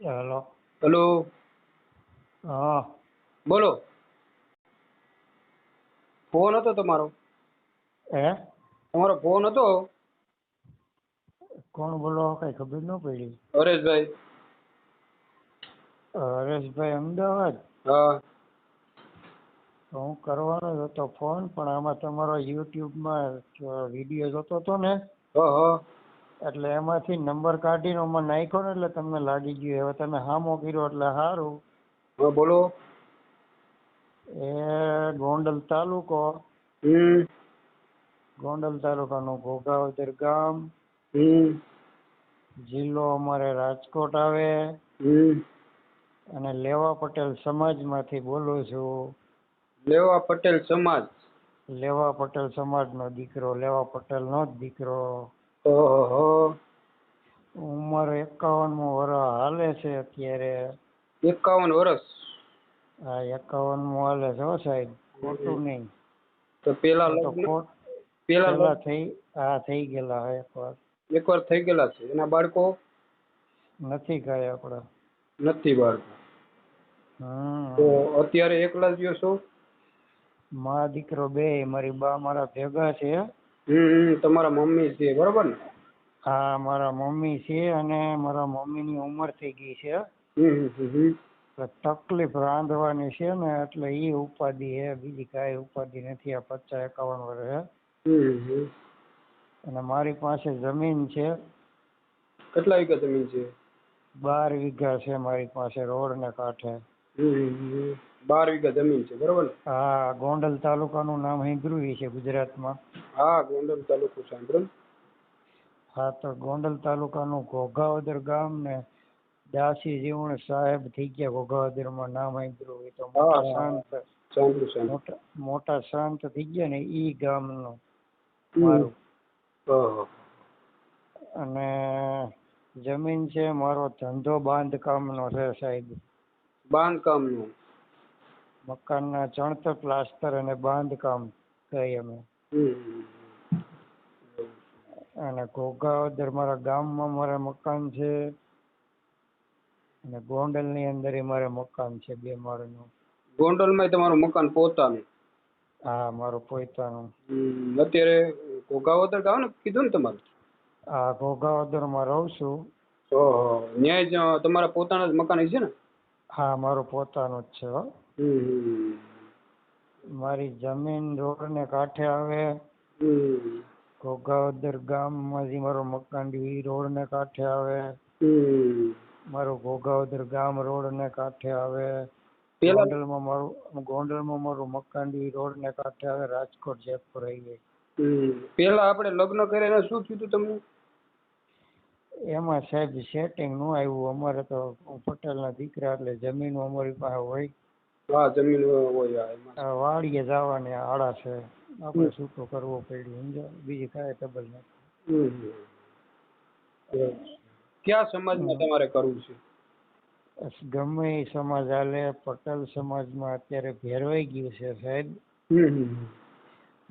Hello. Hello. હા. બોલો. Phone હતો તમારો? હે? તમારો ફોન હતો? કોણ બોલો? કઈ ખબર ન પડી. હરેશભાઈ. હરેશભાઈ અમદાવાદ? હા. હું કરવાનો હતો ફોન પણ આમાં તમારો યુટ્યુબમાં વીડિયો જોતો હતો ને? હા હ. એટલે એમાંથી નંબર કાઢીને આમાં નાખ્યો ને એટલે તમને લાગી ગયું. હવે તમે હામો કર્યો એટલે સારું હા બોલો. એ ગોંડલ તાલુકો. હમ. ગોંડલ તાલુકાનું ઘોઘાવદર ગામ. હમ. જિલ્લો અમારે રાજકોટ આવે. હમ. અને લેવા પટેલ સમાજમાંથી બોલું છું. લેવા પટેલ સમાજ. લેવા પટેલ સમાજનો દીકરો લેવા પટેલનો જ દીકરો. ઓહો. ઉંમર એકાવનમું વર્ષ હાલે છે અત્યારે. એકાવન વર્ષ આ એકાવનમું હાલે છે હો સાહેબ. ખોટું નહીં. તો પેલા પેલા થઈ હા થઈ ગયેલા હે એકવાર એકવાર થઈ ગયેલા છે. એના બાળકો? નથી કાંઈ આપણા. નથી બાળકો. તો અત્યારે એકલા જ છો? મા દીકરો બે મારી બા મારા ભેગા છે. હમ તમારા મમ્મી છે બરોબર ને? હા મારા મમ્મી છે અને મારા મમ્મીની ઉંમર થઈ ગઈ છે. હમ હમ હમ તકલીફ રાંધવાની છે ને એટલે એ ઉપાધિ છે બીજી કાંઈ ઉપાધિ નથી આ પચાસ એકાવન વર્ષ હમ અને મારી પાસે જમીન છે. કેટલા વીઘા જમીન છે? બાર વીઘા છે મારી પાસે રોડ ને કાંઠે. બાર વીઘા જમીન છે બરોબર ને? હા ગોંડલ તાલુકાનું નામ સાંભળ્યું છે ગુજરાતમાં. હા ગોંડલ તાલુકો સાંભળ્યું હા તો ગોંડલ તાલુકાનું ઘોઘાવદર ગામ ને દાસી જીવણ સાહેબ થઈ ગયા ઘોઘાવદરમાં નામ સાંભળ્યું હોય તો મોટા શાંત મોટા મોટા શાંત થઈ ગયા ને ઈ ગામનું. મારું. અને જમીન છે મારો ધંધો બાંધકામનો છે સાહેબ. બાંધકામનું? મકાનના ચણતર પ્લાસ્ટર અને બાંધકામ થઈ અમે. અને ઘોઘાવદર મારા ગામમાં મારા મકાન છે અને ગોંડલની અંદર મારે મકાન છે બે માળનું ગોંડલમાં તમારું મકાન પોતાનું હા મારું પોતાનું. અત્યારે ઘોઘાવદર ગાવ ને કીધું ને તમારે આ ઘોઘાવદરમાં રહું છું ન્યાય તમારા પોતાના જ મકાન છે ને હા મારું પોતાનું જ છે હો. મારી જમીન રોડ ને કાંઠે આવે. ઘોઘાવદર ગામમાંથી મારું મકાન ઈ રોડને કાંઠે આવે. મારું ઘોઘાવદર ગામ રોડને કાંઠે આવે. ગોંડલમાં મારું ગોંડલમાં મારું મકાન ઈ રોડને કાંઠે આવે. રાજકોટ જયપુર હાઈવે. પેલા આપણે લગ્ન કર્યા શું થયું હતું તમને? એમાં સાહેબ સેટિંગ નો આવ્યું. અમારે તો પટેલ પટેલના દીકરા એટલે જમીન અમારી પાસે હોય. હા જમીન હોય આ વાડીએ જવાની આળા છે. આપણે છૂટો કરવું પડ્યો સમજો બીજી કાંઈ ખબર નથી. કયા સમાજમાં તમારે કરવું છે? ગમે એ સમાજ હાલે પટેલ સમાજમાં અત્યારે ભેરવાઈ ગયું છે સાહેબ.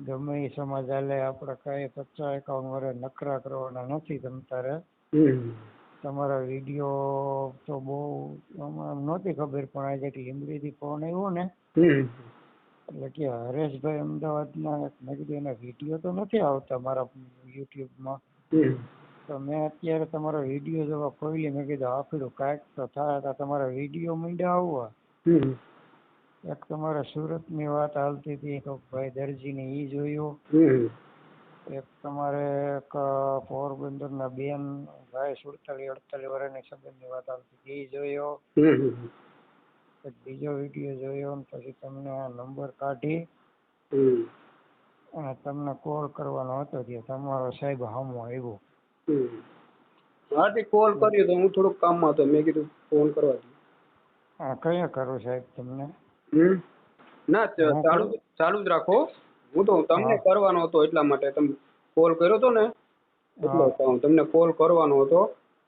ગમે એ સમાજ હાલે આપણે કાંઈ પચાસ એકાવન વર્ષ નકરા કરવાના નથી તમ તારે. તમારા વીડિયો તો બહુ આમાં નહોતી ખબર પણ આજે એક લીંબડીથી ફોન આવ્યો ને એટલે કે હરેશભાઈ અમદાવાદના મેં કીધું એના વીડિયો તો નથી આવતા મારા યુટ્યુબમાં. તો મેં અત્યારે તમારો વીડિયો જોવા ખોલી મેં કીધું આખરું કાંઈક તો થાય તો તમારા વીડિયો મીંડા આવવા. એક તમારા સુરતની વાત હાલતી હતી તો ભાઈ દરજીને એ જોયું. એક તમારે એક પોરબંદરના બેન ભાઈ સુડતાલીસ અડતાલીસ વર્ષની સંબંધની વાત આવતી એ જોયો. બીજો વીડિયો જોયો ને પછી તમને નંબર કાઢી. અને તમને કોલ કરવાનો હતો જે તમારો સાહેબ હામો આવ્યો. હમ. કોલ કર્યો તો હું થોડુંક કામમાં હતો. મેં કીધું ફોન કરવા દઉં. હા કયા કરું સાહેબ તમને? ના ચાલુ ચાલુ જ રાખો. હું તો તમને કરવાનો હતો એટલા માટે તમે કોલ કર્યો હતો ને એટલે હા. તમને કોલ કરવાનો હતો.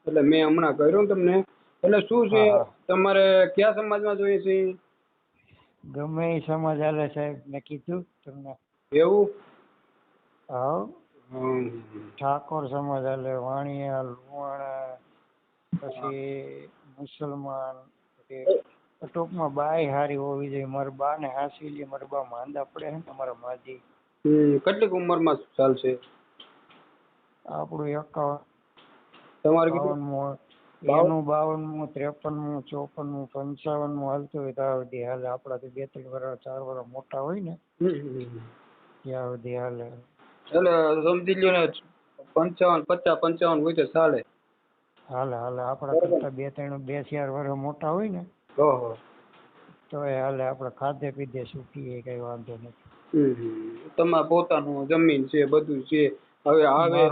એટલે મેં હમણાં કર્યો તમને. એટલે શું છે. તમારે કયા સમાજમાં જોઈએ છે? ગમે એ સમાજ હાલે સાહેબ મેં કીધું તમને. એવું? હા. ઠાકોર સમાજ હાલે વાણિયા લુહાણા પછી મુસલમાન ટૂંકમાં બાય હારી હોવી જોઈએ. મારા બા ને હાસી લે મારા બા માંદા પડે છે ને મારા માજી. હમ કેટલીક ઉંમરમાં ચાલશે? આપણું એકાવન તમારે કેટલું? એનું બાવનમું ત્રેપનમું ચોપનમું પંચાવનમું હાલતું હોય ત્યાં સુધી હાલે. આપણાથી બે ત્રણ વર્ષ ચાર વર્ષ મોટા હોય ને. ત્યાં સુધી હાલે. એટલે સમજી લ્યો ને પંચાવન પચાસ પંચાવન હોય તો ચાલે. હાલે હાલે. આપણા કરતા બે ત્રણ બે ચાર વર્ષ મોટા હોય ને ઓહો. તો એ હાલે આપણે ખાધે પીધે સુખીએ કઈ વાંધો નથી. તમારે પોતાનું જમીન છે બધું છે. હવે આવે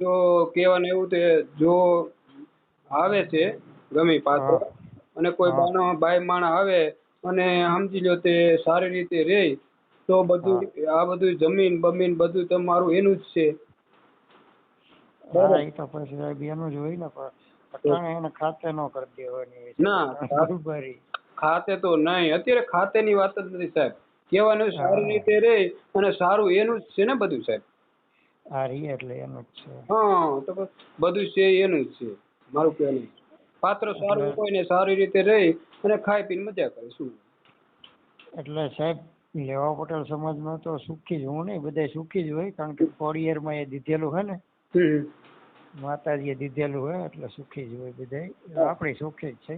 જો કહેવાનું એવું તે જો આવે છે ગમે પાછો અને કોઈ. બાનો ભાઈ માણસ આવે અને સમજી લો તે સારી રીતે રહે તો બધું આ બધું જમીન બમીન બધું તમારું એનું જ છે. હા એ તો પછી એનું જ હોય ને પણ અટાણે એને ખાતે ન કરી દેવાની ના. બરોબરી. ખાતે તો નહીં. અત્યારે ખાતેની વાત જ નથી સાહેબ. કહેવાનું સારી રીતે રે અને સારું એનું જ છે ને બધું સાહેબ. હારી એટલે એનું જ છે. હા તો બધું છે એનું જ છે. મારું કહેવાનું. પાત્ર સારું હોય ને સારી રીતે રે અને ખાઈ પીને મજા કરે શું? એટલે સાહેબ લેવા પટેલ સમાજમાં તો સુખી જ હું નહીં બધા સુખી જ હોય કારણ કે ફોરમાં એ દીધેલું હોય ને. માતાજીએ દીધેલું હોય એટલે સુખી જ હોય બધા આપણી સુખી જ છે.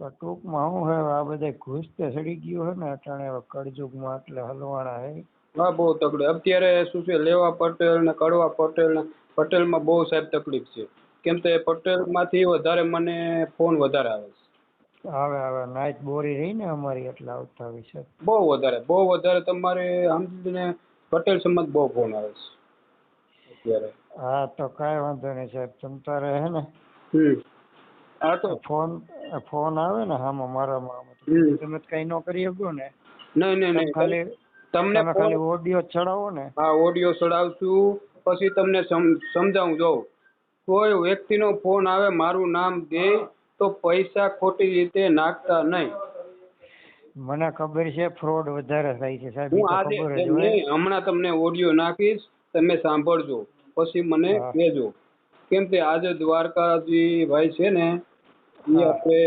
પણ ટૂંકમાં હું હવે આ બધા ઘૂસ તે સડી ગયું હોય ને અટાણે કળજુગમાં એટલે હલવાણા હે. હા બહુ તકલીફ અત્યારે શું છે લેવા પટેલ ને કડવા પટેલ ને પટેલમાં બહુ સાહેબ તકલીફ છે. કેમ કે પટેલમાંથી વધારે મને ફોન વધારે આવે છે. હવે હવે નાઈટ બોરી રહી ને અમારી એટલે આવતા હોય છે. બહુ વધારે બહુ વધારે તમારે સમજીને પટેલ સમાજ બહુ ફોન આવે છે. અત્યારે. હા તો કાંઈ વાંધો નહીં સાહેબ તમ તારે હે ને? હમ. હા તો. ફોન ફોન આવે ને હામાં મારામાં તમે કઈ ન કરી શકો ને. નહીં નહીં નહીં ખાલી તમને તમે ખાલી ઓડિયો ચડાવો ને. હા ઓડિયો ચડાવશું પછી તમને સમજાવું જો. કોઈ વ્યક્તિનો ફોન આવે મારું નામ દે તો પૈસા ખોટી રીતે નાખતા નહીં. મને ખબર છે ફ્રોડ વધારે થાય છે સાહેબ હું આજે હમણાં તમને ઓડિયો નાખીશ તમે સાંભળજો. પછી મને કહેજો. કેમ કે આજે દ્વારકાજી ભાઈ છે ને એ આપણે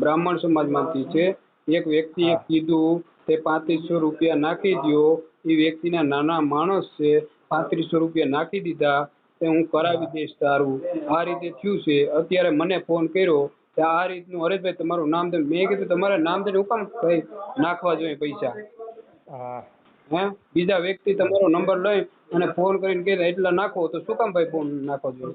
બ્રાહ્મણ સમાજમાંથી છે. એક વ્યક્તિએ કીધું તે પાંત્રીસો રૂપિયા નાખી દો એ વ્યક્તિના નાના માણસ છે પાંત્રીસો રૂપિયા નાખી દીધા તે હું કરાવી દઈશ તારું. આ રીતે થયું છે. અત્યારે મને ફોન કર્યો કે આ રીતનું હરેશભાઈ તમારું નામ મેં કીધું તમારે નામ દઈને હું કામ ભાઈ નાખવા જોઈએ પૈસા? હા? બીજા વ્યક્તિ તમારો નંબર લઈ અને ફોન કરીને કહે એટલા નાખો તો શું કામ ભાઈ ફોન નાખો છો?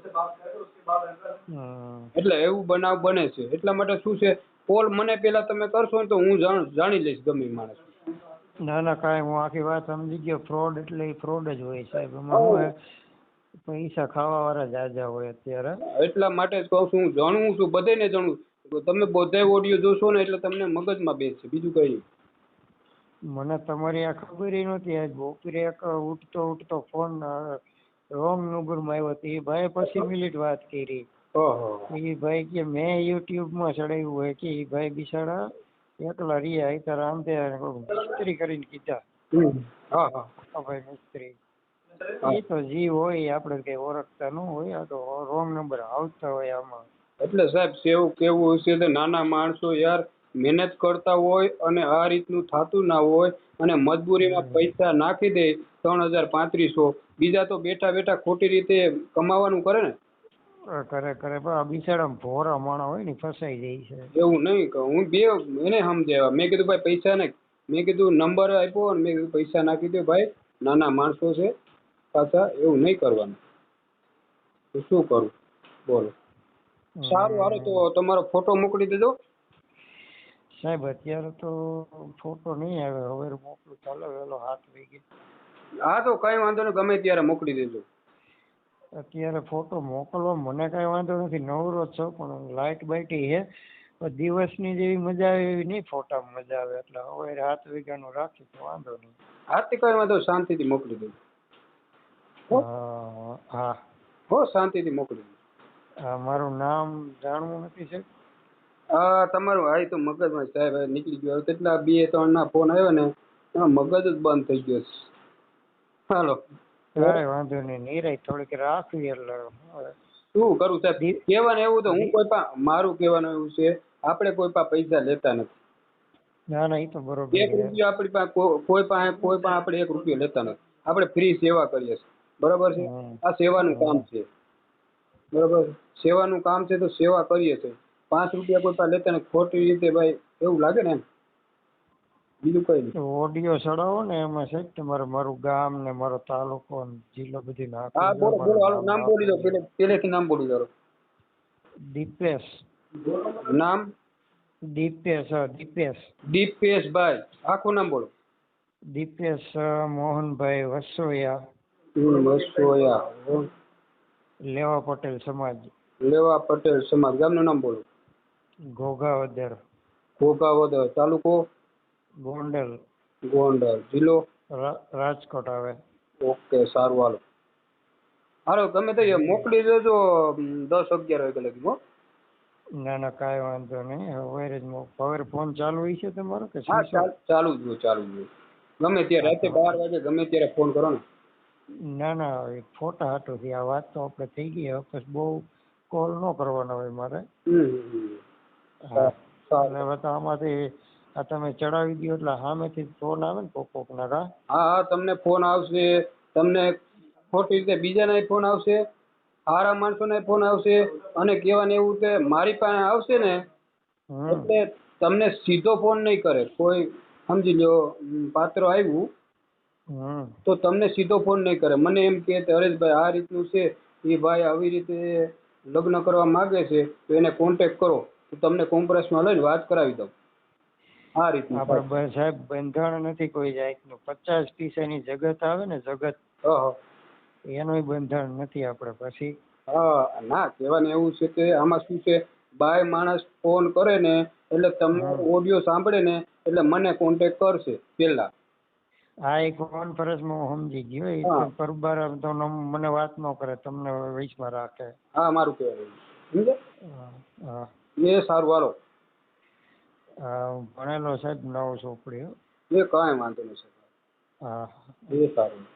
એટલે એવું બનાવ બને છે. એટલા માટે શું છે કોલ મને પેલા તમે કરશો ને તો હું જાણી લઈશ ગમે માણસ. ના ના કાંઈ હું આખી વાત સમજી ગયો. ફ્રોડ એટલે એ ફ્રોડ જ હોય સાહેબ. એમાં હું પૈસા ખાવા વાળા જાજા હોય અત્યારે. એટલા માટે જ કહું છું હું જાણું છું બધાને જાણું. તમે બધે ઓડિયો જોશો ને એટલે તમને મગજમાં બેસશે બીજું કઈ નહીં. મને તમારી આ ખબર નહોતી. આજ બપોરે એક ઉઠતો ઉઠતો ફોન રોંગ નંબરમાં આવ્યો તો એ ભાઈ પછી મિનિટ વાત કરી. એ ભાઈ કે મેં યુટ્યુબમાં ચડાવ્યું હોય કે એ ભાઈ બિચારા એકલા રહ્યા એ તારા આમ તે મિસ્ત્રી કરીને કીધા. હા ભાઈ મિસ્ત્રી. એ તો જી હોય આપણે કઈ ઓળખતા ન હોય. આ તો રોંગ નંબર આવતા હોય આમાં. એટલે સાહેબ સેવું કેવું હશે તો નાના માણસો યાર મહેનત કરતા હોય અને આ રીતનું થતું ના હોય અને મજબૂરીમાં પૈસા નાખી દે ત્રણ હજાર પાંત્રીસો. બીજા તો બેઠા બેઠા ખોટી રીતે કમાવાનું કરે ને? કરે કરે. પણ આ બિચારા ભોર અમાણા હોય ને ફસાઈ જાય છે. એવું નહીં કહું. હું બે એને સમજાવ્યા. મેં કીધું ભાઈ પૈસા ને મેં કીધું નંબર આપ્યો અને મેં કીધું પૈસા નાખી દો ભાઈ. નાના માણસો છે પાછા એવું નહીં કરવાનું. તો શું કરું? બોલો. સારું હાલો તો તમારો ફોટો મોકલી દેજો. સાહેબ અત્યારે તો ફોટો નહીં આવે. હવે મોકલું ચાલો વેલો હાથ ગયો હા તો કઈ વાંધો નહીં ગમે ત્યારે મોકલી દેજો. અત્યારે ફોટો મોકલવા મને કાંઈ વાંધો નથી નવરો છો પણ લાઇટ બાઇટી છે. પણ દિવસની જેવી મજા આવે એવી નહીં ફોટામાં મજા આવે. એટલે હવે હાથ વીઘાનું રાખી તો વાંધો નહીં. આજથી કઈ વાંધો શાંતિથી મોકલી દેજો. હા? હા હો. શાંતિથી મોકલી દેજો. હા મારું નામ જાણવું નથી સાહેબ? હા તમારું હા એ તો મગજમાં સાહેબ હવે નીકળી ગયું. હવે કેટલા બે ત્રણ ના ફોન આવ્યો ને એમાં મગજ જ બંધ થઈ ગયો છે. હાલો. કાંઈ વાંધો નહીં નિરાય થોડીક રાખવી એટલે. હવે શું કરું સાહેબ? કહેવાનું એવું તો હું કોઈ પણ મારું કહેવાનું એવું છે આપણે કોઈ પણ પૈસા લેતા નથી. ના ના એ તો બરોબર એક છે. રૂપિયો આપણી પાસે કો- કોઈ પાસે કોઈ પણ આપણે એક રૂપિયો લેતા નથી. આપણે ફ્રી સેવા કરીએ છીએ. બરાબર છે? હમ. આ સેવાનું કામ છે. બરાબર? સેવાનું કામ છે તો સેવા કરીએ છીએ. પાંચ રૂપિયા કોઈ પાસે લેતા નથી. ખોટી રીતે ભાઈ એવું લાગે ને એમ. બીજું કઈ નહીં. તો ઓડિયો ચડાવો ને એમાં છે કે તમારે મારું ગામ ને મારો તાલુકો ને જિલ્લો બધી નાખી હા દો. બોલો બોલો હાલો મારું નામ બોલી દો પેલે પેલેથી નામ બોલી દો દીપેશ. નામ? દીપેશ હા, દીપેશ. દીપેશભાઈ આખું નામ બોલો. દીપેશ અ, મોહનભાઈ વસોયા. હમ, વસોયા. લેવા પટેલ સમાજ. લેવા પટેલ સમાજ. ગામનું નામ બોલો. ઘોઘાવદર ઘોઘાવદર તાલુકો? ગોંડલ. ગોંડલ. જિલ્લો? રા- રાજકોટ આવે. ઓકે સારું હાલો. હાલો તમે તો એ મોકલી દેજો અમ, દસ અગિયાર વાગે લગી હો. ના ના કાંઈ વાંધો નહીં. હવે જ મો- હવે ફોન ચાલુ હોય છે તમારો કે હા શું છે? ચાલ- ચાલુ જ હોય ચાલુ જ હોય. ગમે ત્યારે રાતે બાર વાગે ગમે ત્યારે ફોન કરો ને. ના ના એ ફોટા હાટુથી આ વાત તો આપણે થઈ ગઈ. હવે પછી બહુ કોલ ન કરવાનો હોય મારે. એટલે આમાંથી આ તમે ચડાવી દો એટલે સામેથી ફોન આવે ને કોક કોકના કા હા હા તમને ફોન આવશે. તમને ખોટી રીતે બીજાના ફોન આવશે સારા માણસોના ફોન આવશે અને કહેવાનું એવું કે મારી પાસે આવશે ને એટલે તમને સીધો ફોન નહીં કરે. કોઈ સમજી લો પાત્ર આવ્યું તો તમને સીધો ફોન નહીં કરે. મને એમ કે હરેશભાઈ આ રીતનું છે. એ ભાઈ આવી રીતે લગ્ન કરવા માગે છે તો એને કોન્ટેક્ટ કરો. તો તમને કોમ્પ્રેસમાં લઈને વાત કરાવી દઉં. આ રીતનું આપણે સાહેબ બંધારણ નથી કોઈ જાતનું. પચાસ પૈસાની જગત આવે ને જગત હા હા. એનોય બંધારણ નથી આપણે પછી. હા ના કહેવાનું એવું છે કે આમાં શું છે? બાય માણસ ફોન કરે ને એટલે તમને ઓડિયો સાંભળે ને એટલે મને કોન્ટેક્ટ કરશે પેલા. આ એક કોન્ફરન્સમાં હું સમજી ગયો એ હા. પરબાર તો મને વાત ન કરે તમને વચમાં રાખે. હા મારું કહેવાનું. સમજે હા, હા. એ સારું હાલો. ભણેલો સાહેબ નવો ચોપડી એ કાંઈ વાંધો નહીં સાહેબ. હા. એ સારું.